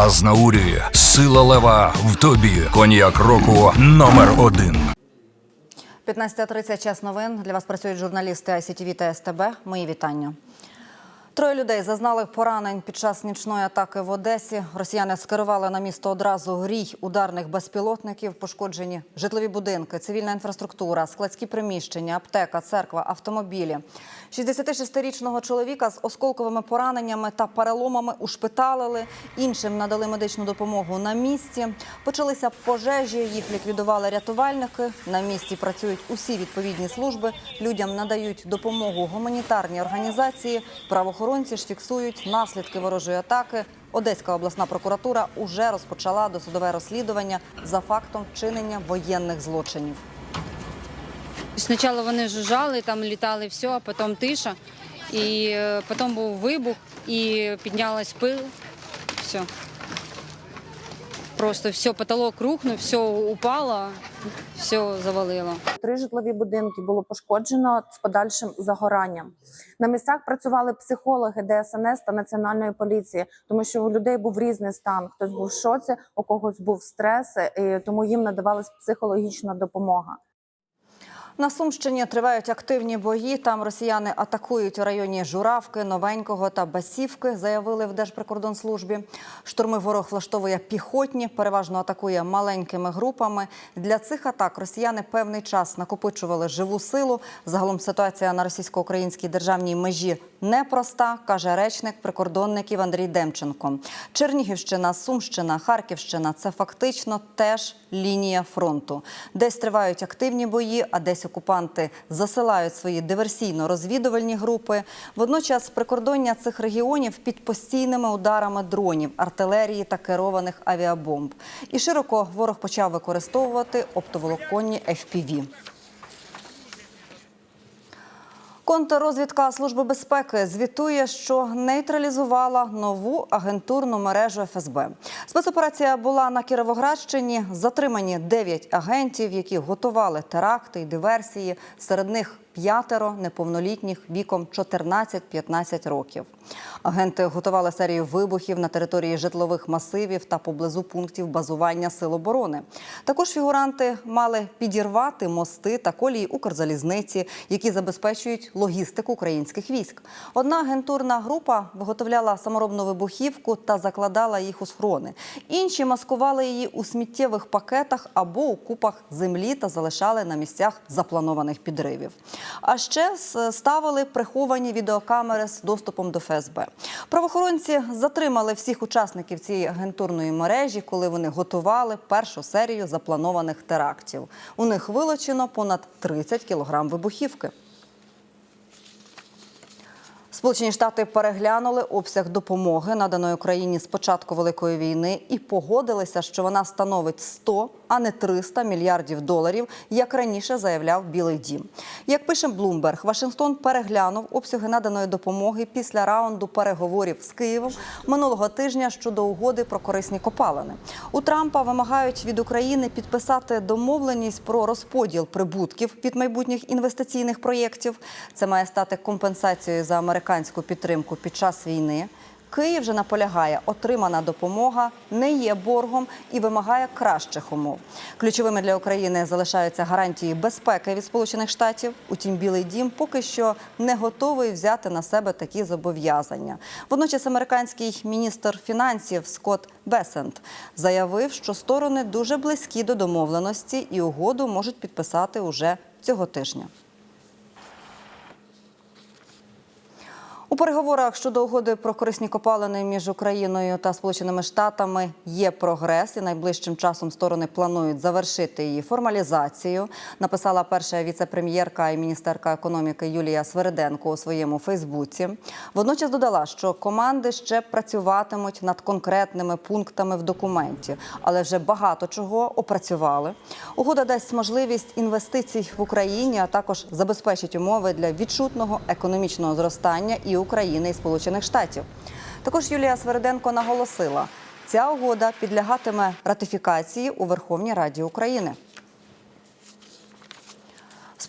Азнаурі, сила лева в тобі. Коньяк року номер один. 15.30 час новин. Для вас працюють журналісти ICTV та СТБ. Мої вітання. Троє людей зазнали поранень під час нічної атаки в Одесі. Росіяни скерували на місто одразу грій ударних безпілотників, пошкоджені житлові будинки, цивільна інфраструктура, складські приміщення, аптека, церква, автомобілі. 66-річного чоловіка з осколковими пораненнями та переломами ушпиталили. Іншим надали медичну допомогу на місці. Почалися пожежі. Їх ліквідували рятувальники. На місці працюють усі відповідні служби. Людям надають допомогу гуманітарні організації. Правоохоронці ж фіксують наслідки ворожої атаки. Одеська обласна прокуратура уже розпочала досудове розслідування за фактом вчинення воєнних злочинів. Спочатку вони жужжали, там літали все, а потім тиша. І е, потім був вибух і піднялась пил. Все. Просто все, потолок рухнув, все упало, все завалило. Три житлові будинки було пошкоджено з подальшим загоранням. На місцях працювали психологи ДСНС та національної поліції, тому що у людей був різний стан. Хтось був в шоці, у когось був стрес, і тому їм надавалась психологічна допомога. На Сумщині тривають активні бої. Там росіяни атакують у районі Журавки, Новенького та Басівки, заявили в Держприкордонслужбі. Штурми ворог влаштовує піхотні, переважно атакує маленькими групами. Для цих атак росіяни певний час накопичували живу силу. Загалом ситуація на російсько-українській державній межі непроста, каже речник прикордонників Андрій Демченко. Чернігівщина, Сумщина, Харківщина це фактично теж лінія фронту. Десь тривають активні бої, а десь окупанти засилають свої диверсійно-розвідувальні групи. Водночас прикордоння цих регіонів під постійними ударами дронів, артилерії та керованих авіабомб. І широко ворог почав використовувати оптоволоконні FPV. Контррозвідка Служби безпеки звітує, що нейтралізувала нову агентурну мережу ФСБ. Спецоперація була на Кіровоградщині. Затримані 9 агентів, які готували теракти і диверсії. Серед них п'ятеро неповнолітніх віком 14-15 років. Агенти готували серію вибухів на території житлових масивів та поблизу пунктів базування сил оборони. Також фігуранти мали підірвати мости та колії Укрзалізниці, які забезпечують логістику українських військ. Одна агентурна група виготовляла саморобну вибухівку та закладала їх у схрони. Інші маскували її у сміттєвих пакетах або у купах землі та залишали на місцях запланованих підривів. А ще ставили приховані відеокамери з доступом до ФСБ. Правоохоронці затримали всіх учасників цієї агентурної мережі, коли вони готували першу серію запланованих терактів. У них вилучено понад 30 кілограм вибухівки. Сполучені Штати переглянули обсяг допомоги, наданої Україні з початку великої війни, і погодилися, що вона становить 100, а не 300 мільярдів доларів, як раніше заявляв Білий Дім. Як пише Блумберг, Вашингтон переглянув обсяги наданої допомоги після раунду переговорів з Києвом минулого тижня щодо угоди про корисні копалини. У Трампа вимагають від України підписати домовленість про розподіл прибутків від майбутніх інвестиційних проєктів. Це має стати компенсацією за американську підтримку під час війни. Київ же наполягає, отримана допомога не є боргом і вимагає кращих умов. Ключовими для України залишаються гарантії безпеки від Сполучених Штатів. Утім, Білий Дім поки що не готовий взяти на себе такі зобов'язання. Водночас, американський міністр фінансів Скотт Бесент заявив, що сторони дуже близькі до домовленості і угоду можуть підписати уже цього тижня. Переговорах щодо угоди про корисні копалини між Україною та Сполученими Штатами є прогрес, і найближчим часом сторони планують завершити її формалізацію. Написала перша віце-прем'єрка і міністерка економіки Юлія Свериденко у своєму Фейсбуці. Водночас додала, що команди ще працюватимуть над конкретними пунктами в документі, але вже багато чого опрацювали. Угода дасть можливість інвестицій в Україні, а також забезпечить умови для відчутного економічного зростання і України і Сполучених Штатів. Також Юлія Свериденко наголосила, ця угода підлягатиме ратифікації у Верховній Раді України.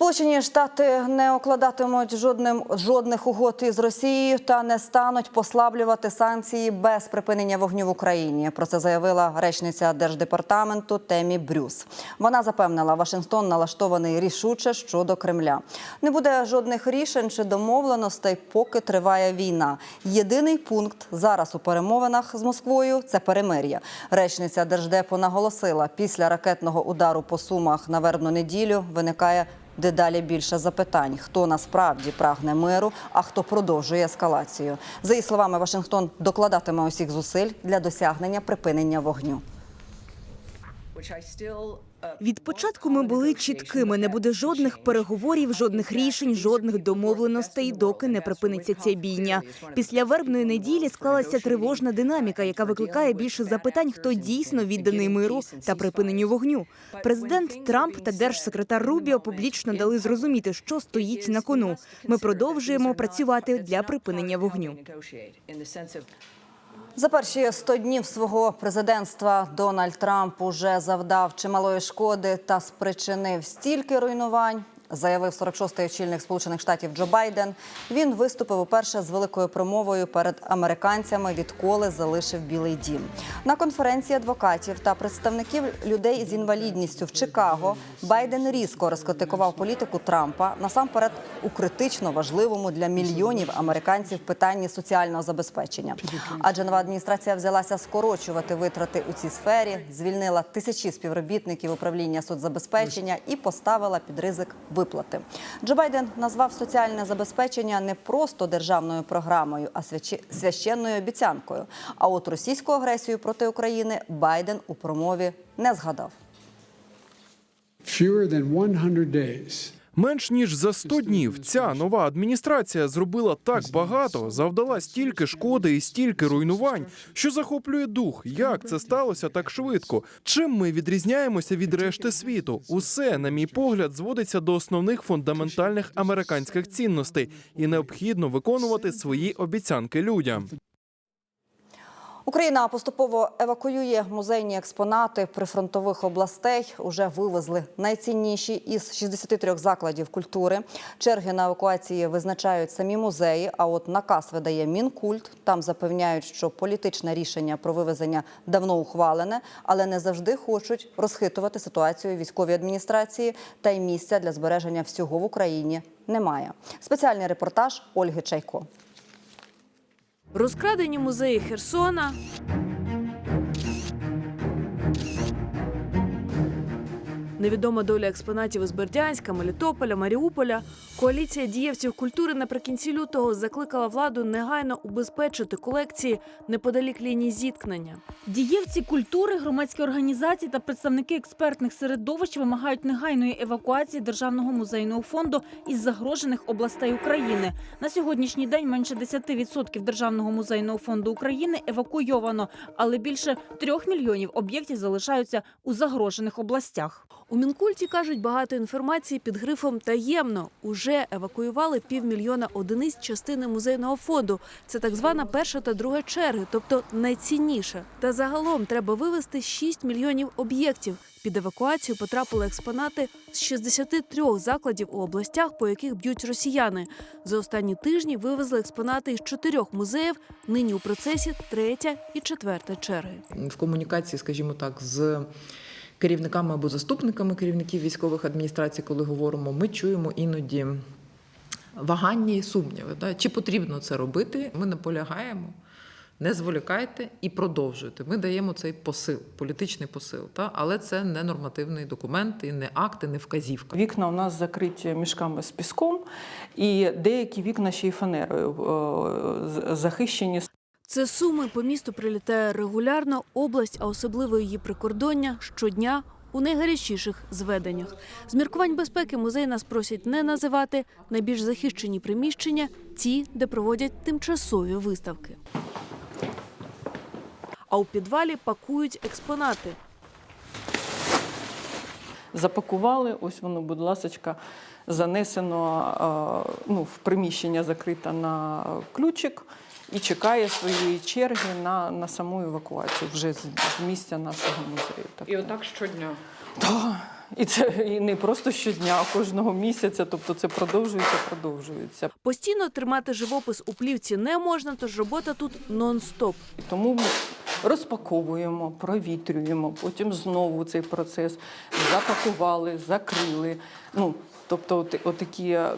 Сполучені Штати не укладатимуть жодним жодних угод із Росією та не стануть послаблювати санкції без припинення вогню в Україні. Про це заявила речниця держдепартаменту Темі Брюс. Вона запевнила, Вашингтон налаштований рішуче щодо Кремля. Не буде жодних рішень чи домовленостей, поки триває війна. Єдиний пункт зараз у перемовинах з Москвою це перемир'я. Речниця держдепу наголосила, після ракетного удару по сумах на вербну неділю виникає дедалі більше запитань: хто насправді прагне миру, а хто продовжує ескалацію. За її словами, Вашингтон докладатиме усіх зусиль для досягнення припинення вогню. Від початку ми були чіткими. Не буде жодних переговорів, жодних рішень, жодних домовленостей, доки не припиниться ця бійня. Після вербної неділі склалася тривожна динаміка, яка викликає більше запитань, хто дійсно відданий миру та припиненню вогню. Президент Трамп та держсекретар Рубіо публічно дали зрозуміти, що стоїть на кону. Ми продовжуємо працювати для припинення вогню. За перші 100 днів свого президентства Дональд Трамп уже завдав чималої шкоди та спричинив стільки руйнувань. Заявив 46-й очільник Сполучених Штатів Джо Байден. Він виступив уперше з великою промовою перед американцями, відколи залишив Білий Дім. На конференції адвокатів та представників людей з інвалідністю в Чикаго Байден різко розкритикував політику Трампа насамперед у критично важливому для мільйонів американців питанні соціального забезпечення. Адже нова адміністрація взялася скорочувати витрати у цій сфері, звільнила тисячі співробітників управління соцзабезпечення і поставила під ризик виплати. Джо Байден назвав соціальне забезпечення не просто державною програмою, а священною обіцянкою. А от російську агресію проти України Байден у промові не згадав. fewer than 100 days. Менш ніж за 100 днів ця нова адміністрація зробила так багато, завдала стільки шкоди і стільки руйнувань, що захоплює дух. Як це сталося так швидко? Чим ми відрізняємося від решти світу? Усе, на мій погляд, зводиться до основних фундаментальних американських цінностей, і необхідно виконувати свої обіцянки людям. Україна поступово евакуює музейні експонати прифронтових областей. Уже вивезли найцінніші із 63 закладів культури. Черги на евакуації визначають самі музеї. А от наказ видає мінкульт. Там запевняють, що політичне рішення про вивезення давно ухвалене, але не завжди хочуть розхитувати ситуацію військовій адміністрації. Та й місця для збереження всього в Україні немає. Спеціальний репортаж Ольги Чайко. Розкрадені музеї Херсона. Невідома доля експонатів із Бердянська, Мелітополя, Маріуполя. Коаліція дієвців культури наприкінці лютого закликала владу негайно убезпечити колекції неподалік лінії зіткнення. Дієвці культури, громадські організації та представники експертних середовищ вимагають негайної евакуації державного музейного фонду із загрожених областей України. На сьогоднішній день менше 10% державного музейного фонду України евакуйовано, але більше трьох мільйонів об'єктів залишаються у загрожених областях. У Мінкульті кажуть багато інформації під грифом таємно. Уже евакуювали півмільйона одиниць частини музейного фонду. Це так звана перша та друга черги, тобто найцінніше. Та загалом треба вивезти 6 мільйонів об'єктів. Під евакуацію потрапили експонати з 63 закладів у областях, по яких б'ють росіяни. За останні тижні вивезли експонати із чотирьох музеїв. Нині у процесі третя і четверта черги. в комунікації, скажімо так, з керівниками або заступниками керівників військових адміністрацій, коли говоримо, ми чуємо іноді вагання і сумніви. Да? Чи потрібно це робити? Ми наполягаємо. Не зволікайте і продовжуйте. Ми даємо цей посил, політичний посил, та? але це не нормативний документ, і не акт, і не вказівка. Вікна у нас закриті мішками з піском, і деякі вікна ще й фанерою е, захищені. Це суми по місту прилітає регулярно. Область, а особливо її прикордоння щодня у найгарячіших зведеннях. З міркувань безпеки музей нас просять не називати найбільш захищені приміщення, ті, де проводять тимчасові виставки. А у підвалі пакують експонати. Запакували, ось воно, будь ласочка, занесено е, ну, в приміщення закрите на ключик. і чекає своєї черги на, на саму евакуацію вже з, з місця нашого музею. І отак щодня. Так, і це і не просто щодня, а кожного місяця. Тобто це продовжується, продовжується. Постійно тримати живопис у плівці не можна, тож робота тут нон-стоп. І Тому ми розпаковуємо, провітрюємо, потім знову цей процес запакували, закрили. Ну, тобто, от, отакі е,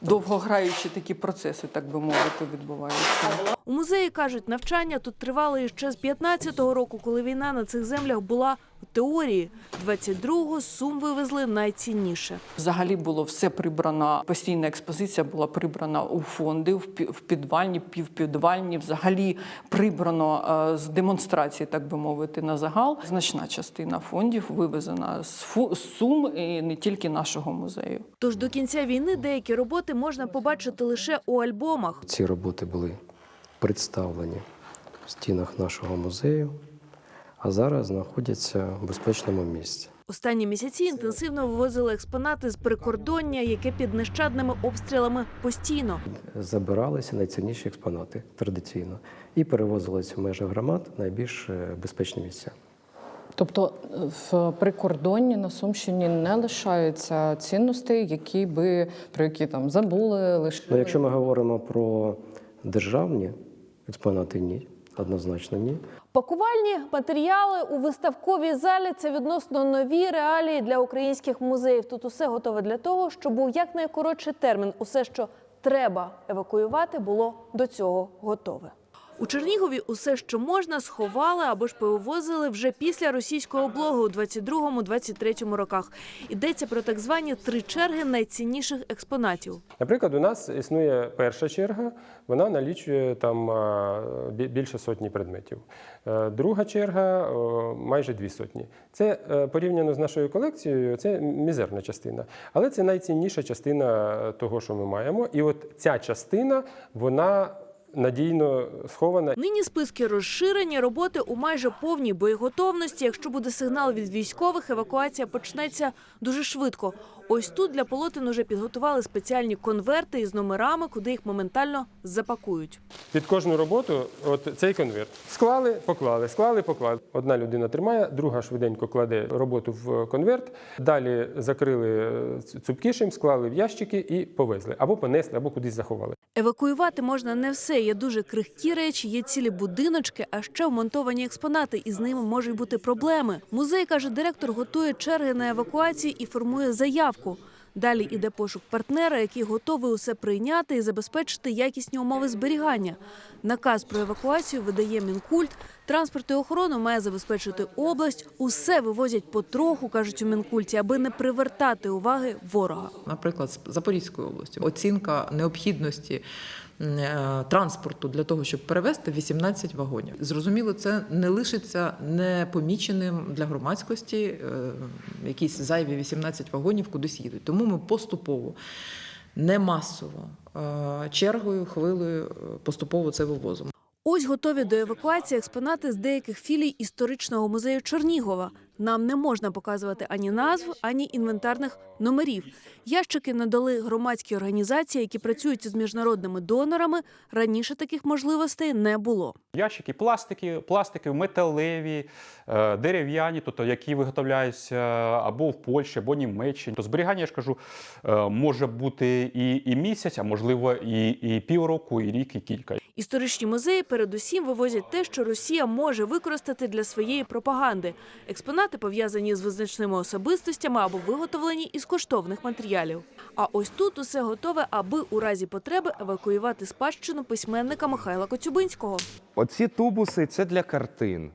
довгограючі такі процеси, так би мовити, відбуваються. У музеї кажуть, навчання тут тривало іще з 15-го року, коли війна на цих землях була у теорії. 22-го Сум вивезли найцінніше. Взагалі було все прибрано. Постійна експозиція була прибрана у фонди, в пі- підвальні, півпідвальні. Взагалі прибрано е, з демонстрації, так би мовити, на загал. Значна частина фондів вивезена з сум і не тільки нашого музею. Тож до кінця війни деякі роботи можна побачити лише у альбомах. Ці роботи були представлені в стінах нашого музею, а зараз знаходяться в безпечному місці. Останні місяці інтенсивно вивозили експонати з прикордоння, яке під нещадними обстрілами постійно. Забиралися найцінніші експонати традиційно і перевозилися в межах громад найбільш е, безпечні місця. Тобто в прикордонні на Сумщині не лишаються цінностей, які би про які там забули, лише Ну, якщо ми говоримо про державні експонати, ні, однозначно ні. Пакувальні матеріали у виставковій залі це відносно нові реалії для українських музеїв. Тут усе готове для того, щоб у якнайкоротший термін усе, що треба евакуювати, було до цього готове. У Чернігові усе, що можна, сховали або ж повивозили вже після російської облоги у 22-23 роках. Йдеться про так звані три черги найцінніших експонатів. Наприклад, у нас існує перша черга, вона налічує там більше сотні предметів. Е, Друга черга майже дві сотні. Це е, порівняно з нашою колекцією, це мізерна частина. Але це найцінніша частина того, що ми маємо. І от ця частина, вона надійно схована. Нині списки розширені, роботи у майже повній боєготовності. Якщо буде сигнал від військових, евакуація почнеться дуже швидко. Ось тут для полотен уже підготували спеціальні конверти із номерами, куди їх моментально запакують. Під кожну роботу от цей конверт. Склали, поклали, склали, поклали. Одна людина тримає, друга швиденько кладе роботу в конверт. Далі закрили е, цупкішим, склали в ящики і повезли. Або понесли, або кудись заховали. Евакуювати можна не все. Є дуже крихкі речі, є цілі будиночки, а ще вмонтовані експонати, і з ними можуть бути проблеми. Музей каже, директор готує черги на евакуацію і формує заявку. Далі іде пошук партнера, який готовий усе прийняти і забезпечити якісні умови зберігання. Наказ про евакуацію видає Мінкульт. Транспорт і охорону має забезпечити область. Усе вивозять потроху, кажуть у Мінкульті, аби не привертати уваги ворога. наприклад, з Запорізької області. Оцінка необхідності е, транспорту для того, щоб перевезти 18 вагонів. Зрозуміло, це не лишиться непоміченим для громадськості. е, Якісь зайві 18 вагонів кудись їдуть. Тому ми поступово, не масово, е, чергою, хвилею поступово це вивозимо. Ось готові до евакуації експонати з деяких філій історичного музею Чернігова. Нам не можна показувати ані назв, ані інвентарних номерів. Ящики надали громадські організації, які працюють з міжнародними донорами. Раніше таких можливостей не було. Ящики пластики, пластики металеві, е, дерев'яні, тобто які виготовляються або в Польщі, або Німеччині. То зберігання, я ж кажу, е, може бути і, і місяць, а можливо і, і півроку, і рік, і кілька. Історичні музеї передусім вивозять те, що Росія може використати для своєї пропаганди. Експонати пов'язані з визначними особистостями або виготовлені із коштовних матеріалів. А ось тут усе готове, аби у разі потреби евакуювати спадщину письменника Михайла Коцюбинського. Оці тубуси це для картин.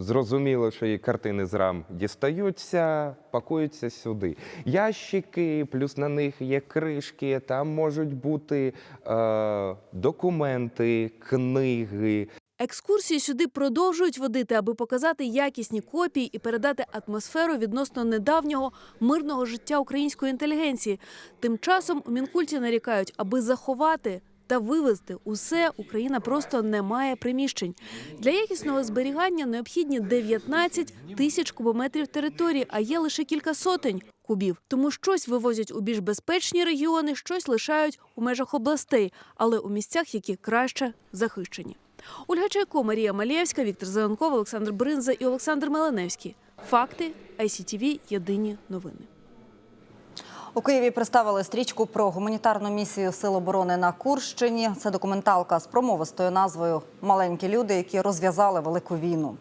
Зрозуміло, що і картини з рам дістаються, пакуються сюди. Ящики, плюс на них є кришки, там можуть бути е, документи, книги. Екскурсії сюди продовжують водити, аби показати якісні копії і передати атмосферу відносно недавнього мирного життя української інтелігенції. Тим часом у Мінкульті нарікають, аби заховати та вивезти усе Україна просто не має приміщень. Для якісного зберігання необхідні 19 тисяч кубометрів території, а є лише кілька сотень кубів. Тому щось вивозять у більш безпечні регіони, щось лишають у межах областей, але у місцях, які краще захищені. Ольга Чайко, Марія Малєвська, Віктор Зеленков, Олександр Бринза і Олександр Меленевський. Факти ICTV – Єдині новини. У Києві представили стрічку про гуманітарну місію Сил оборони на Курщині. Це документалка з промовистою назвою Маленькі люди, які розв'язали велику війну.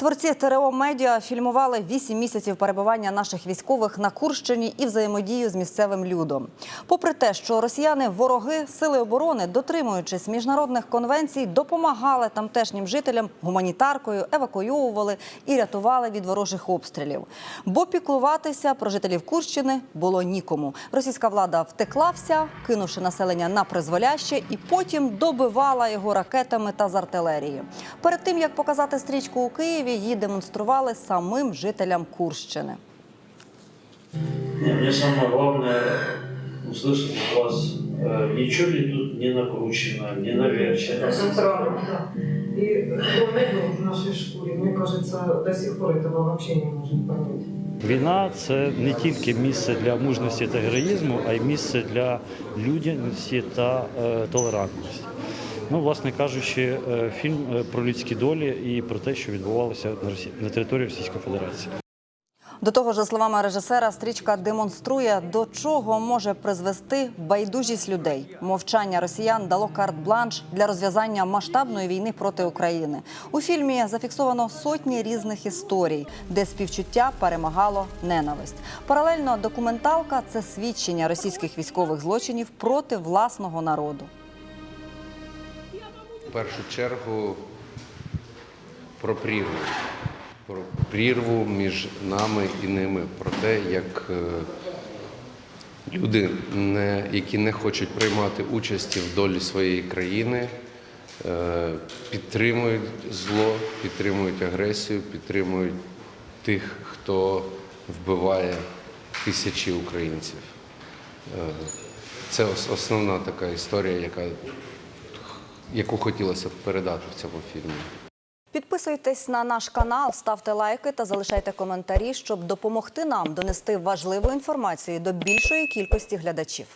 Творці ТРО Медіа фільмували 8 місяців перебування наших військових на Курщині і взаємодію з місцевим людом. Попри те, що росіяни вороги сили оборони, дотримуючись міжнародних конвенцій, допомагали тамтешнім жителям гуманітаркою, евакуйовували і рятували від ворожих обстрілів. Бо піклуватися про жителів Курщини було нікому. Російська влада втекла вся, кинувши населення на призволяще, і потім добивала його ракетами та з артилерії. Перед тим як показати стрічку у Києві, її демонстрували самим жителям Курщини. Не, мне самое главное услышать от вас, э, ничего ли тут не накручено, не наверчено. Это правда, да. И кто не был в нашей шкуре, мне кажется, до сих пор этого вообще не может понять. Війна це не тільки місце для мужності та героїзму, а й місце для людяності та е, толерантності. Ну, власне кажучи, е, фільм е, про людські долі і про те, що відбувалося на Росі... на території Російської Федерації. До того ж, за словами режисера, стрічка демонструє, до чого може призвести байдужість людей. Мовчання росіян дало карт-бланш для розв'язання масштабної війни проти України. У фільмі зафіксовано сотні різних історій, де співчуття перемагало ненависть. Паралельно документалка це свідчення російських військових злочинів проти власного народу. В першу чергу про прірву. Про прірву між нами і ними, про те, як е, люди, які не хочуть приймати участі в долі своєї країни, е, підтримують зло, підтримують агресію, підтримують тих, хто вбиває тисячі українців. Е, Це основна така історія, яка яку хотілося б передати в цьому фільмі. Підписуйтесь на наш канал, ставте лайки та залишайте коментарі, щоб допомогти нам донести важливу інформацію до більшої кількості глядачів.